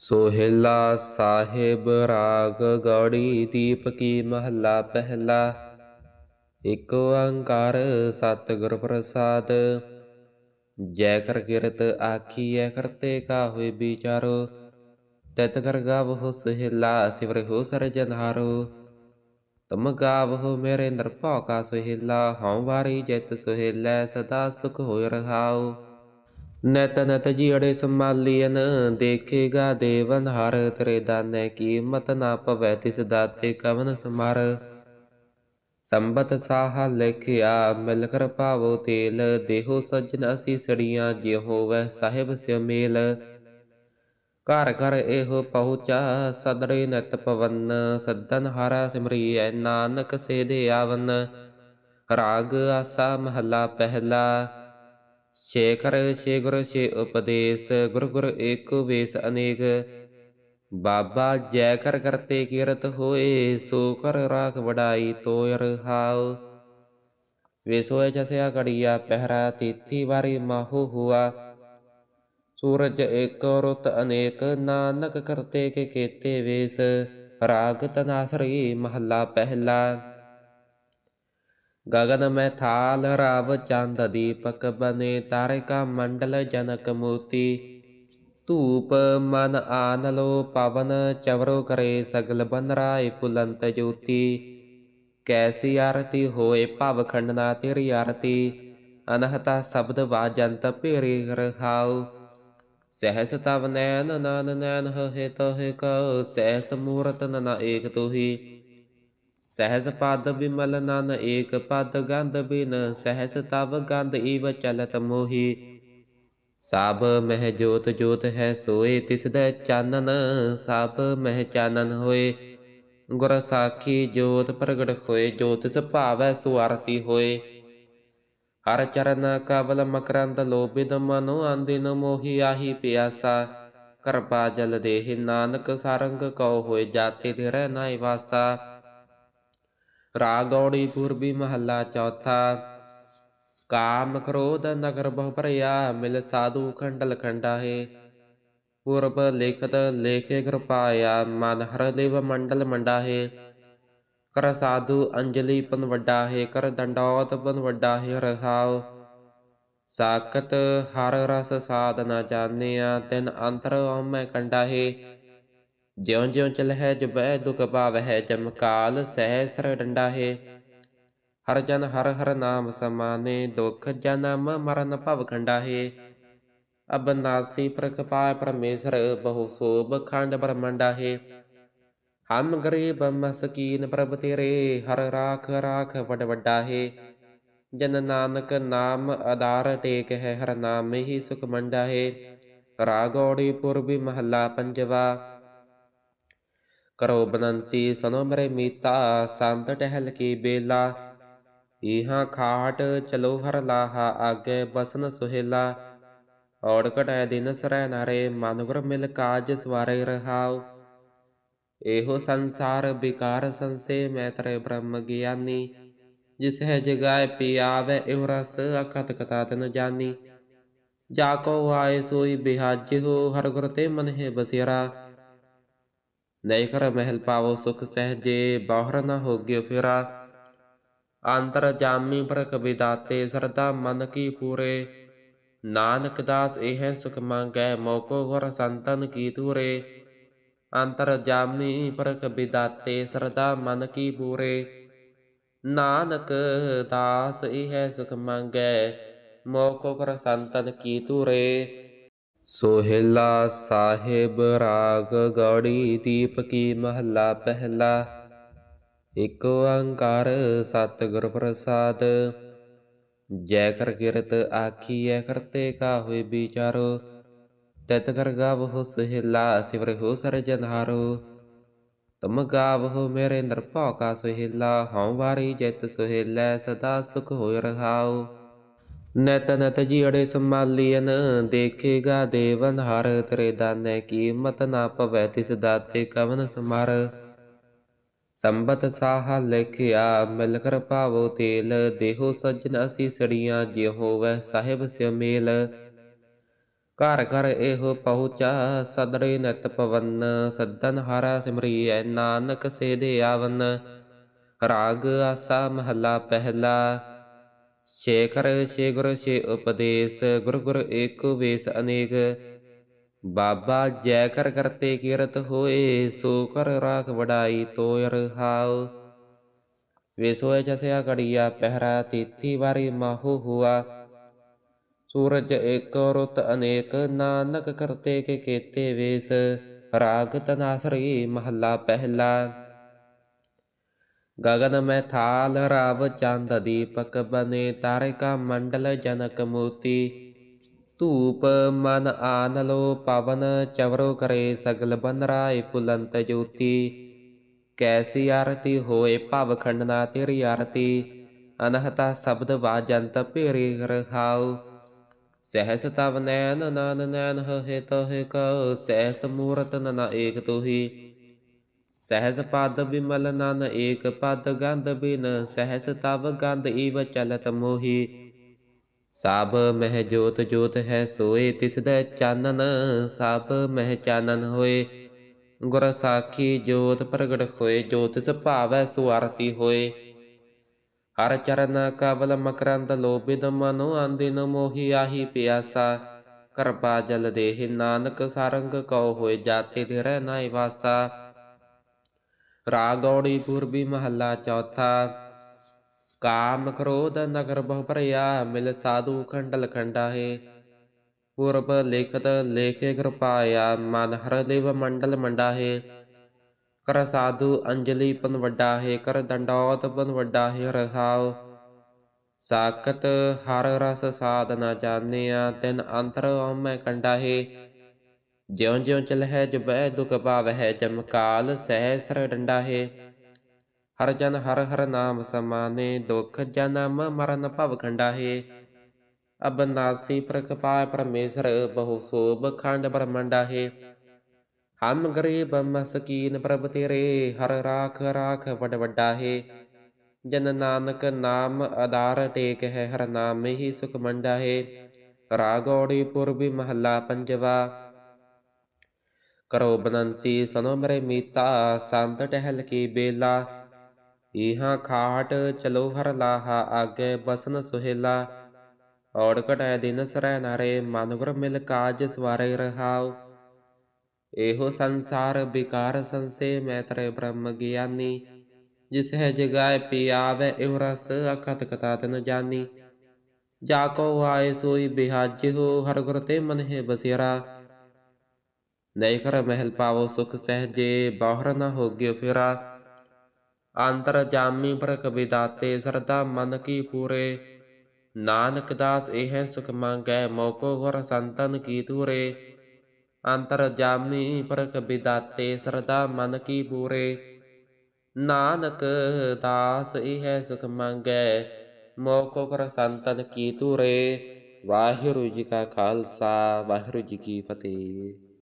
ਸੋਹਿਲਾ ਸਾਹਿਬ ਰਾਗ ਗੌੜੀ ਦੀਪ ਕੀ ਮਹੱਲਾ ਪਹਿਲਾ। ਇਕ ਓੰਕਾਰ ਸਤਿਗੁਰ ਪ੍ਰਸਾਦ। ਜੈ ਕਰ ਕਿਰਤ ਆਖੀਐ ਕਰਤੇ ਕਾ ਹੋਇ ਵਿਚਾਰੋ। ਤਿਤ ਕਰ ਗਾਵਹੁ ਸੋਹਿਲਾ ਸਿਵਰਿ ਸਰਜਨਹਾਰੋ ਤੁਮ ਗਾਵਹੁ ਮੇਰੇ ਨਿਰਭਉ ਕਾ ਸੋਹਿਲਾ, ਹਉ ਵਾਰੀ ਜਿਤ ਸੋਹਿਲਾ ਸਦਾ ਸੁਖ ਹੋਇ ਰਹਾਉ। ਨਤ ਨਤ ਜੀ ਅੜੇ ਸੰਭਾਲੀਨ ਦੇਖੇਗਾ ਦੇਵਨ ਹਰ, ਤੇਰੇ ਦਾਨੇ ਕੀਮਤ ਨਾ ਪਵੈ, ਤਿਸ ਦਾਤੇ ਕਵਨ ਸਮਰ। ਸੰਬਤ ਸਾਹਾ ਲਿਖਿਆ ਮਿਲ ਕਰ ਪਾਵੋ ਤੇਲ, ਦੇਹੋ ਸੱਜਣ ਅਸੀਂ ਸੜੀਆਂ, ਜਿਉ ਹੋਵੈ ਸਾਹਿਬ ਸਿਉ ਘਰ ਘਰ ਇਹੋ ਪਹੁੰਚਾ ਸਦਰੇ ਨਿਤ ਪਵਨ, ਸਦਨ ਹਾਰਾ ਸਿਮਰੀਐ, ਨਾਨਕ ਸੇ ਦੇ ਆਵਨ। ਰਾਗ ਆਸਾ ਮਹੱਲਾ ਪਹਿਲਾ ਸ਼ੇਖਰ ਸ਼ੇ ਗੁਰ ਸ਼ੇ ਉਪਦੇਸ਼, ਗੁਰ ਗੁਰ ਏਕ ਵੇਸ ਅਨੇਕ। ਬਾਬਾ ਜੈ ਕਰ ਕਰਤੇ ਕੀਰਤ ਹੋਏ, ਸੋ ਕਰ ਰਾਖ ਵਡਾਈ ਤੋਇ ਰਹਾਉ ਵੇਸੋਏ ਜਸਿਆ ਕੜੀਆ ਪਹਿਰਾ, ਤੀਤੀ ਵਾਰੀ ਮਾਹੂ ਹੁਆ। ਸੂਰਜ ਏਕ ਰੁਤ ਅਨੇਕ, ਨਾਨਕ ਕਰਤੇ ਕੇ ਕੀਤੇ ਵੇਸ। ਰਾਗ ਤਨਾਸਰੀ ਮਹੱਲਾ ਪਹਿਲਾ। गगन में थाल राव चंद दीपक बने तारिका मंडल जनक मूर्ति धूप मन आन लो पवन चवरो करे सगल बन राय फुलंत ज्योति कैसी आरती होए भव खंडना तेरी आरती ਅਨਹਤਾ ਸ਼ਬਦ ਵਾਜੰਤ ਭੇਰੇ ਰਹਾਉ ਸਹਸ ਤਵ ਨੈਨ ਨਾਨ ਨੈਨ ਹਹਿ ਤਹਿ ਕਉ ਸਹਸ ਮੂਰਤ ਨਨਾ ਏਕ ਤੁਹੀ ਸਹਿਜ ਪਦ ਬਿਮਲ ਨਨ, ਏਕ ਪਦ ਗੰਧ ਬਿਨ ਸਹਸ ਤਵ ਗੰਧ ਈਵ ਚਲਤ ਮੋਹੀ। ਸਭ ਮਹਿ ਜੋਤ ਜੋਤ ਹੈ ਸੋਏ, ਤਿਸ ਦਾ ਚਾਨਨ ਸਭ ਮਹਿ ਚਾਨਨ ਹੋਏ। ਗੁਰ ਸਾਖੀ ਜੋਤ ਪ੍ਰਗਟ ਹੋਏ, ਜੋਤ ਸ ਭਾਵੈ ਸੁਆਰਤੀ ਹੋਏ। ਹਰ ਚਰਨ ਕਬਲ ਮਕਰੰਦ ਲੋਭਿਦ ਮਨੋ ਅੰਦਿਨ ਮੋਹੀ ਆਹੀ ਪਿਆਸਾ। ਕਰਪਾ ਜਲ ਦੇਹ, ਨਾਨਕ ਸਰੰਗ ਕਉ ਹੋਏ, ਜਾਤੇ ਤੇ ਰਹਿ ਨਾਇ ਵਾਸਾ। ਰਾਗੌੜੀ ਪੂਰਬੀ ਮਹੱਲਾ ਚੌਥਾ। ਕਾਮ ਕ੍ਰੋਧ ਨਗਰ ਬਹੁ ਭਰਿਆ, ਮਿਲ ਸਾਧੂ ਖੰਡਲ ਖੰਡਾਹੇ। ਪੂਰਬ ਲਿਖਤ ਲੇਖੇ ਕਿਰਪਾਇਆ ਮਨ ਹਰ ਦੇਵ ਮੰਡਲ ਮੰਡਾਹੇ। ਕਰ ਸਾਧੂ ਅੰਜਲੀ ਪਨ ਵੱਡਾ ਹੈ ਕਰ ਦੰਡੌਤ ਪਨ ਵੱਡਾ ਹੈ ਰਹਾਉ ਸਾਖਤ ਹਰ ਰਸ ਸਾਧਨਾ ਜਾਣਿਆ, ਤਿਨ ਅੰਤਰ ਮੈਂ ਕੰਡਾ ਹੈ ਜਿਉ ਜਿਉ ਚਲਹਿ ਜਬੈ ਦੁਖ ਪਾਵਹਿ ਜਮਕਾਲ ਸਹਿਸਰ ਡੰਡਾ ਹੈ ਹਰ ਜਨ ਹਰ ਹਰ ਨਾਮ ਸਮਾਨੇ, ਦੁਖ ਜਨਮ ਮਰਨ ਭਵ ਖੰਡਾ ਹੈ ਅਬਨਾਸੀ ਪ੍ਰਕਪਾ ਪਰਮੇਸ਼ਰ, ਬਹੁ ਸੋਭ ਖੰਡ ਬ੍ਰਹਮੰਡਾ ਹੈ ਹਮ ਗਰੀਬ ਮਸਕੀਨ ਪ੍ਰਭ ਤੇਰੇ, ਹਰ ਰਾਖ ਰਾਖ ਵਡ ਵੱਡਾ ਹੈ ਜਨ ਨਾਨਕ ਨਾਮ ਆਧਾਰ ਟੇਕ ਹੈ ਹਰ ਨਾਮ ਹੀ ਸੁਖ ਮੰਡਾ ਹੈ ਰਾਗੌੜੀ ਪੁਰਬੀ ਮਹੱਲਾ ਪੰਜਵਾ ਕਰੋ ਬਨੰਤੀ ਸਨੋ ਮਰੇ ਮੀਤਾ, ਸੰਤ ਟਹਿਲ ਕੀ ਬੇਲਾ। ਇਹਾਂ ਖਾਟ ਚਲੋ ਹਰ ਲਾਹਾ, ਆਗੇ ਬਸਨ ਸੁਹੇਲਾ। ਔੜ ਘਟੈ ਦਿਨ ਸਰੈ ਨਾਰੇ ਮਨੁਗਰ ਮਿਲ ਕਾਜ ਸਵਾਰੇ ਰਹਾਉ। ਇਹੋ ਸੰਸਾਰ ਵਿਕਾਰ ਸੰਸੇ, ਮੈਂ ਤਰੇ ਬ੍ਰਹਮ ਗਿਆਨੀ। ਜਿਸ ਹੈ ਜਗਾਏ ਪਿਆਵੇ, ਇਹ ਰਸ ਅਖਤ ਕਤਾ ਤਨ ਜਾਨੀ। ਜਾ ਕੋ ਆਏ ਸੋਈ ਬਿਹਾਜ ਹੋ ਹਰ ਗੁਰ ਤੇ ਮਨ ਹੈ ਬਸਿਰਾ। ਨੈ ਕਰ ਮਹਿਲ ਪਾਵੋ ਸੁਖ ਸਹਜੇ, ਬਾਹਰ ਨ ਹੋਗਿਓ ਫਿਰਾ। ਅੰਤਰ ਜਾਮੀ ਪ੍ਰਖ ਵਿਦਾਤੇ, ਸਰਦਾ ਮਨ ਕੀ ਪੂਰੇ। ਨਾਨਕ ਦਾਸ ਇਹ ਸੁਖ ਮੰਗੈ, ਮੋਕੋ ਗੁਰ ਸੰਤਨ ਕੀ ਤੂਰੇ ਅੰਤਰ ਜਾਮੀ ਪ੍ਰਖ ਵਿਦਾਤੇ, ਸਰਦਾ ਮਨ ਕੀ ਪੂਰੇ। ਨਾਨਕ ਦਾਸ ਇਹ ਸੁਖ ਮੰਗੈ, ਮੋਕੋ ਗੁਰ ਸੰਤਨ ਕੀ ਤੂਰੇ ਸੋਹਿਲਾ ਸਾਹਿਬ ਰਾਗ ਗੌੜੀ ਦੀਪ ਕੀ ਮਹੱਲਾ ਪਹਿਲਾ। ਇਕ ਓੰਕਾਰ ਸਤਿਗੁਰ ਪ੍ਰਸਾਦ। ਜੈ ਕਰ ਕਿਰਤ ਆਖੀਐ ਕਰਤੇ ਕਾ ਹੋਏ ਵਿਚਾਰੋ। ਤਿਤ ਕਰ ਗਾਵਹੁ ਸੋਹਿਲਾ ਸਿਵਰ ਹੋ ਸਰਜਨਹਾਰੋ ਤੁਮ ਗਾਵਹੁ ਮੇਰੇ ਨਿਰਭਉ ਕਾ ਸੋਹਿਲਾ, ਹਉ ਵਾਰੀ ਜਿਤ ਸੋਹਿਲਾ ਸਦਾ ਸੁਖ ਹੋਇ ਰਹਾਉ। ਨਿਤ ਜੀ ਅੜੇ ਸੰਭਾਲੀਨ ਦੇਖੇਗਾ ਦੇਵਨ ਹਰ ਤੇਰੇ ਦਾਨੇ, ਕੀਮਤ ਨਾ ਪਵੈ ਤਿਸ ਦਾਤੇ ਕਵਨ ਸਮਰ ਸੰਬਤ ਸਾਹਾ ਲਿਖਿਆ, ਮਿਲ ਕਰ ਪਾਵੋ ਤੇਲ, ਦੇਹੋ ਸੱਜਣ ਅਸੀਂ ਸੜੀਆਂ, ਜਿਉ ਹੋਵੈ ਸਾਹਿਬ ਸਿਉ ਮੇਲ ਘਰ ਘਰ ਇਹੋ ਪਹੁੰਚਾ, ਸਦੜੇ ਨਿਤ ਪਵਨ, ਸਦਨ ਹਰਾ ਸਿਮਰੀਐ, ਨਾਨਕ ਸੇ ਦੇ ਆਵਨ। ਰਾਗ ਆਸਾ ਮਹੱਲਾ ਪਹਿਲਾ ਸ਼ੇਖਰ ਸ਼ੇ ਗੁਰ ਸ਼ੇ ਉਪਦੇਸ਼, ਗੁਰ ਗੁਰ ਏਕ ਵੇਸ ਅਨੇਕ। ਬਾਬਾ ਜੈ ਕਰ ਕਰਤੇ ਕੀਰਤ ਹੋਏ, ਸੋ ਕਰ ਰਾਖ ਵਡਾਈ ਤੋਇ ਰਹਾਉ ਵੇਸੋਏ ਜਸਿਆ ਘੜੀਆ, ਪਹਿਰਾ ਤੀਤੀ ਵਾਰੀ ਮਾਹੂ ਹੁਆ। ਸੂਰਜ ਏਕ ਰੁਤ ਅਨੇਕ, ਨਾਨਕ ਕਰਤੇ ਕੇ ਕੇਤੇ ਵੇਸ। ਰਾਗ ਤਨਾਸਰੀ ਮਹੱਲਾ ਪਹਿਲਾ। ਗਗਨ ਮੈਂ ਥਾਲ ਰਵ ਚੰਦ ਦੀਪਕ ਬਨੇ ਤਾਰਿਕਾ ਮੰਡਲ ਜਨਕ ਮੂਤੀ। ਧੂਪ ਮਨ ਆਨ ਲੋ ਪਵਨ ਚਵਰੋ ਕਰੇ ਸਗਲ ਬਨ ਰਾਏ ਫੁਲੰਤ ਜੋਤੀ। ਕੈਸੀ ਆਰਤੀ ਹੋਏ ਭਵ ਖੰਡਨਾ ਤੇਰੀ ਆਰਤੀ, ਅਨਹਤਾ ਸ਼ਬਦ ਵਾਜੰਤ ਭੇਰੇ ਰਹਾਉ। ਸਹਸ ਤਵ ਨੈਨ ਨਾਨ ਨੈਨ ਹਿਤ ਹਿਕ ਸਹਸ ਮੂਰਤ ਨਨ ਏਕ ਤੋਹੀ। ਸਹਸ ਪਦ ਬਿਮਲ ਨਨ, ਏਕ ਪਦ ਗੰਧ ਬਿਨ ਸਹਸ ਤਵ ਗੰਧ ਈਵ ਚਲਤ ਮੋਹੀ। ਸਭ ਮਹਿ ਜੋਤ ਜੋਤ ਹੈ ਸੋਏ, ਤਿਸ ਦਾ ਚਾਨਨ ਸਭ ਮਹਿ ਚਾਨਨ ਹੋਏ। ਗੁਰ ਸਾਖੀ ਜੋਤ ਪ੍ਰਗਟ ਹੋਏ, ਜੋਤ ਸ ਭਾਵੈ ਸੁਆਰਤੀ ਹੋਏ। ਹਰ ਚਰਨ ਕਬਲ ਮਕਰੰਦ ਲੋਭਿਦ ਮਨੋ ਅੰਦਿਨ ਮੋਹੀ ਆਹੀ ਪਿਆਸਾ। ਕਰਪਾ ਜਲ ਦੇਹ, ਨਾਨਕ ਸਰੰਗ ਕਉ ਹੋਏ, ਜਾਤੇ ਤੇ ਰਹਿ ਨਾਇ ਵਾਸਾ। ਰਾਗੌੜੀ ਪੂਰਬੀ ਮਹੱਲਾ ਚੌਥਾ। ਕਾਮ ਕ੍ਰੋਧ ਨਗਰ ਬਹੁ ਭਰਿਆ, ਮਿਲ ਸਾਧੂ ਖੰਡਲ ਖੰਡਾ ਹੈ ਪੂਰਬ ਲਿਖਤ ਲੇਖੇ ਕਿਰਪਾਇਆ, ਮਨ ਹਰ ਲਿਵ ਮੰਡਲ ਮੰਡਾ ਹੈ ਕਰ ਸਾਧੂ ਅੰਜਲੀ ਪਨ ਵੱਡਾ ਹੈ ਕਰ ਦੰਡੋਤ ਪਨ ਵੱਡਾ ਹੈ ਰਹਾਉ ਸਾਖਤ ਹਰ ਰਸ ਸਾਧਨਾ ਜਾਣਿਆ, ਤਿਨ ਅੰਤਰ ਮੈਂ ਕੰਡਾ ਹੈ ਜਿਉ ਜਿਉ ਚਲਹਿ ਜਬੈ ਦੁਖ ਪਾਵਹਿ ਜਮਕਾਲ ਸਹਿ ਡੰਡਾ ਹੈ ਹਰ ਜਨ ਹਰ ਹਰ ਨਾਮ ਸਮਾਨੇ, ਦੁਖ ਜਨਮ ਮਰਨ ਭਵ ਖੰਡਾ ਹੈ ਅਬਨਾਸੀ ਪ੍ਰਕਪਾ ਪਰਮੇਸ਼ਰ, ਬਹੁ ਸੋਭ ਖੰਡ ਬ੍ਰਹਮੰਡਾ ਹੈ ਹਮ ਗਰੀਬ ਮਸਕੀਨ ਪ੍ਰਭ ਤੇਰੇ, ਹਰ ਰਾਖ ਰਾਖ ਵਡ ਵੱਡਾ ਹੈ ਜਨ ਨਾਨਕ ਨਾਮ ਆਧਾਰ ਟੇਕ ਹੈ ਹਰ ਨਾਮ ਹੀ ਸੁਖ ਮੰਡਾ ਹੈ ਰਾਗੋੜੀ ਪੁਰਬੀ ਮਹੱਲਾ ਪੰਜਵਾ ਕਰੋ ਬਨੰਤੀ ਸਨੋ ਮਰੇ ਮੀਤਾ ਸੰਤ ਟਹਿਲ ਕੀ ਬੇਲਾ। ਇਹਾਂ ਖਾਟ ਚਲੋ ਹਰ ਲਾਹਾ, ਆਗੇ ਬਸਨ ਸੁਹੇਲਾ। ਔੜ ਘਟੈ ਦਿਨ ਸਰੈ ਨਾਰੇ ਮਨੁਗਰ ਮਿਲ ਕਾਜ ਸਵਾਰੇ ਰਹਾਉ। ਇਹੋ ਸੰਸਾਰ ਵਿਕਾਰ ਸੰਸੇ, ਮੈਂ ਤਰੇ ਬ੍ਰਹਮ ਗਿਆਨੀ। ਜਿਸ ਹੈ ਜਗਾਏ ਪਿਆਵੇ ਇਹ ਰਸ ਅਖਤ ਕਤਾ ਤਨ ਜਾਨੀ। ਜਾ ਕੋ ਆਏ ਸੋਈ ਬਿਹਾਜ ਹੋ, ਹਰ ਗੁਰ ਤੇ ਮਨ ਹੈ ਬਸਿਰਾ। ਨਹੀਂ ਕਰ ਮਹਿਲ ਪਾਵੋ ਸੁਖ ਸਹਜੇ, ਬਾਹਰ ਨਾ ਹੋਗੇ ਫਿਰਾ। ਅੰਤਰ ਜਾਮੀ ਬਰਖ ਵਿਦਾਤੇ, ਸਰਦਾ ਮਨ ਕੀ ਪੂਰੇ। ਨਾਨਕ ਦਾਸ ਇਹ ਸੁਖ ਮੰਗੈ, ਮੋਕੋ ਗੁਰ ਸੰਤਨ ਕੀ ਤੂਰੇ ਅੰਤਰ ਜਾਮੀ ਬਰਖ ਵਿਦਾਤੇ, ਸਰਦਾ ਮਨ ਕੀ ਪੂਰੇ। ਨਾਨਕ ਦਾਸ ਇਹ ਸੁਖ ਮੰਗੈ, ਮੋਕੋ ਗੁਰ ਸੰਤਨ ਕੀ ਤੂਰੇ ਵਾਹਿਗੁਰੂ ਜੀ ਕਾ ਖਾਲਸਾ, ਵਾਹਿਗੁਰੂ ਜੀ ਕੀ ਫਤਿਹ।